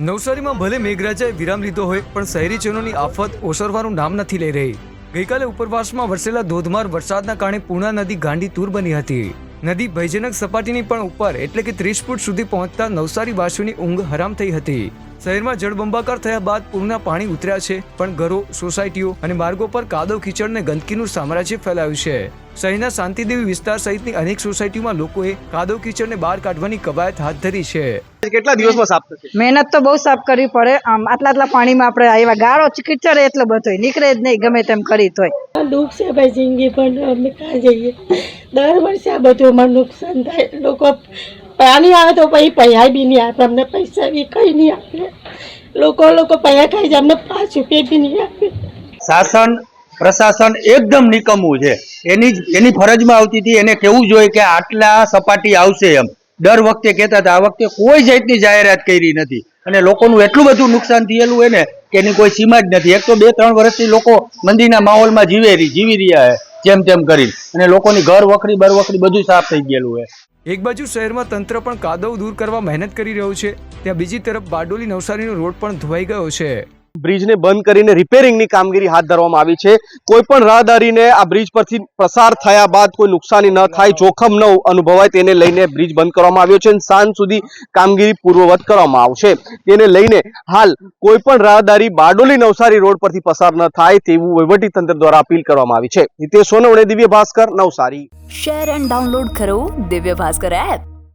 નવસારીમાં ભલે મેઘરાજાએ વિરામ લીધો હોય, પણ શહેરીજનોની આફત ઓસરવાનું નામ નથી લઈ રહી. ગઈકાલે ઉપરવાસમાં વરસેલા ધોધમાર વરસાદના કારણે પૂર્ણા નદી ગાંડી તૂર બની હતી. નદી ભયજનક સપાટીની પણ ઉપર એટલે કે ત્રીસ ફૂટ સુધી પહોંચતા નવસારીવાસીઓની ઊંઘ હરામ થઈ હતી. શહેરમાં જળબંબાકાર થયા બાદ પૂરના પાણી ઉતર્યા છે પણ ઘરો સોસાયટીઓ અને માર્ગો પર કાદવ કીચડ અને ગંદકીનું સામ્રાજ્ય ફેલાયું છે. શહેરના શાંતિદેવી વિસ્તાર સહિતની અનેક સોસાયટીમાં લોકોએ કાદવ કીચડને બહાર કાઢવાની કવાયત હાથ ધરી છે. કેટલા દિવસમાં સાફ થશે? મહેનત તો બહુ સાફ કરવી પડે. આમ આટલા આટલા પાણીમાં આપણે આવ્યા. ગાળો કીચડ એટલો બધો નીકળે જ નહીં ગમે તેમ કરી તોય. દુઃખ છે ભાઈ જિંદગી પણ અમે ક્યાં જઈએ? દર વર્ષે આ બધું અમારું નુકસાન થાય લોકો પાણી આવે તો પછી પૈયા બી નહીં આપે, અમને પૈસા બી કંઈ નહીં આપે. લોકો લોકો પૈયા ખાઈ જાય અમને પાંચ રૂપિયા બી નહીં આપે. શાસન, પ્રશાસન એકદમ નિકમવું છે. એની એની ફરજમાં આવતી હતી, એને કેવું જોઈએ કે આટલા સપાટી આવશે એમ. દર વખતે કહેતા હતા, આ વખતે કોઈ જાતની જાહેરાત કરી નથી. અને લોકોનું એટલું બધું નુકસાન થયેલું હોય ને કે એની કોઈ સીમા જ નથી. એક તો બે, ત્રણ વર્ષથી લોકો મંદીના માહોલમાં જીવે જીવી રહ્યા છે. જેમ તેમ કરી. અને લોકોની ઘર વખરી, બર વખરી બધું સાફ થઈ ગયેલું હોય એક બાજુ શહેરમાં તંત્ર પણ કાદવ દૂર કરવા મહેનત કરી રહ્યું છે, ત્યાં બીજી તરફ બારડોલી નવસારીનો રોડ પણ ધોવાઈ ગયો છે. બ્રિજને બંધ કરીને રિપેરિંગની કામગીરી હાથ ધરવામાં આવી છે. કોઈ પણ રાહદારીને આ બ્રિજ પરથી પસાર થયા બાદ કોઈ નુકસાની ન થાય, જોખમ ન અનુભવાય તેને લઈને બ્રિજ બંધ કરવામાં આવ્યો છે અને સાંજ સુધી કામગીરી પૂર્વવત કરવામાં આવશે. તેને લઈને હાલ કોઈ પણ રાહદારી બારડોલી નવસારી રોડ પરથી પસાર ન થાય તેવું તંત્ર દ્વારા અપીલ કરવામાં આવી છે. Hitesh Sonawane, Divya Bhaskar, Navsari. Share and download કરો દિવ્ય ભાસ્કર એપ